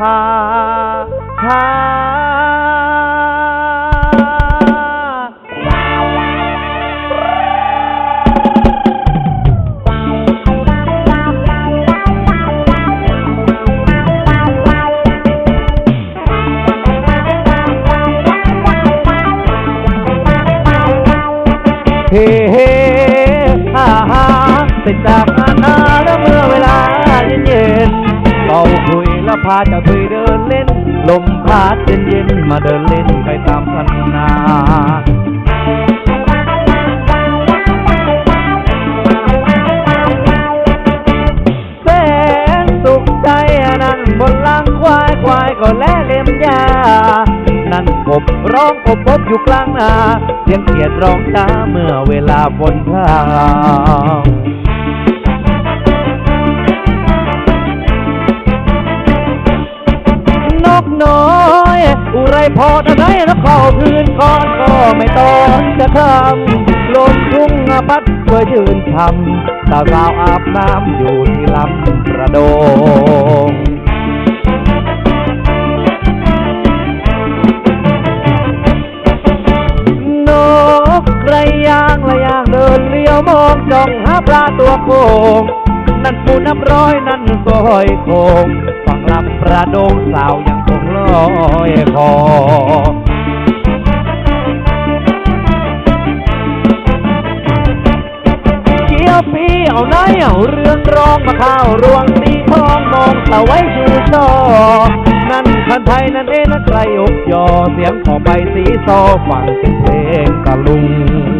ฮาฮาเฮ้เฮ้ฮ่าฮ่าเสร็จากงานาแล้วเมื่อเวลาเย็นๆเราคุยแล้วพาเจ้าตุยเดินเล่น ลมพัดเย็นๆมาเดินเล่นไปตามพันนาแสนสุขใจนั่งบนลังควายควายก็แลเล็มยานั่นกบร้องกบพบอยู่กลางนาเสียงเขียดร้องช้าเมื่อเวลาฝนพราง น้อยอุไรพอทำไมนกข้าพื้นก่อนก็ไม่ต้องจะทำลมทุ่งพัดช่วยชื่นช่ำสาวสาวอาบน้ำอยู่ที่ลำประโดงนกกระยางระยางเดินเลี้ยวมองจ้องหาปลาตัวโกงนั่นปูนับร้อยนั่นซอยโคงฝั่งลำประโดงสาวยังคง อยคอเกี่ยวปีเอาไหนเอาเรื่องร้องมาข้าวรวงสีทองมองตะไว้ชูช่อนั่นคันไทยนั่นเองนะใครอกยอเสียงของใบสีซอฟังเพลงตะลุง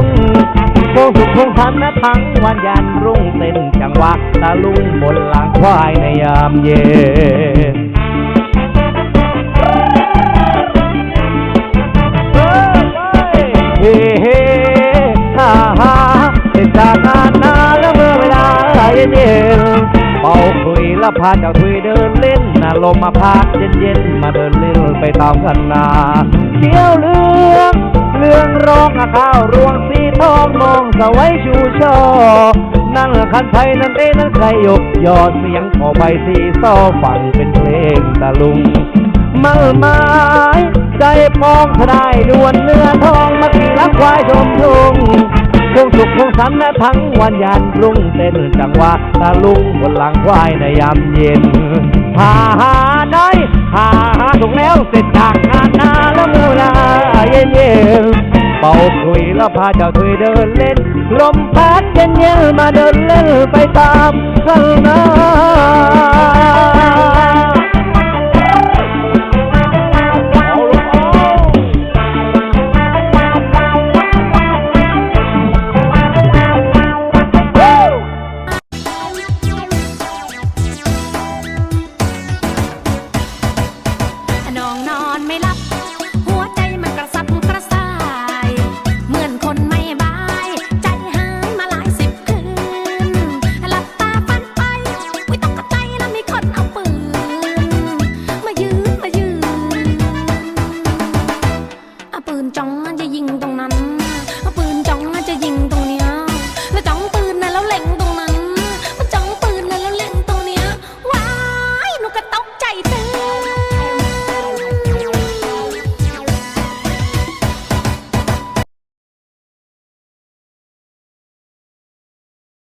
งโคงสุขคงทันนะทั้งวันยันรุ่งเต้นจังหวะตะลุงบนหลังควายในยามเย็นเฮ้เฮ้ฮ่าฮ่าเสร็จจากงานนาแล้วเมื่อเวลาเย็นเย็นเป่าคุยแล้วพาเจ้าคุยเดินเล่นน่ะลมมาพัดเย็นเย็นมาเดินเล่นไปตามกันนาเขียวเหลือง เรื่องร้องอะข้าวรวงสีทองมองสวัยชูช่อนั่งคันไทยนั่นเองนั่นใครยกยอดเสียงขอใบสีซอฟังเป็นเพลงตะลุงมัลไม้ใจปองทนายดวนเนื้อทองมากี่รักควายชมทุงคงสุขคงสันนะทั้งวันยันรุ่งเต้นจังหวะตะลุงบนหลังควายในยามเย็นหาหาได้หาหาถูกแล้วเสร็จ คุยแล้วพาเจ้าถุยเดินเล่น ลมพัดเย็นเย็นๆมาเดินเล่นไปตามกันนาน้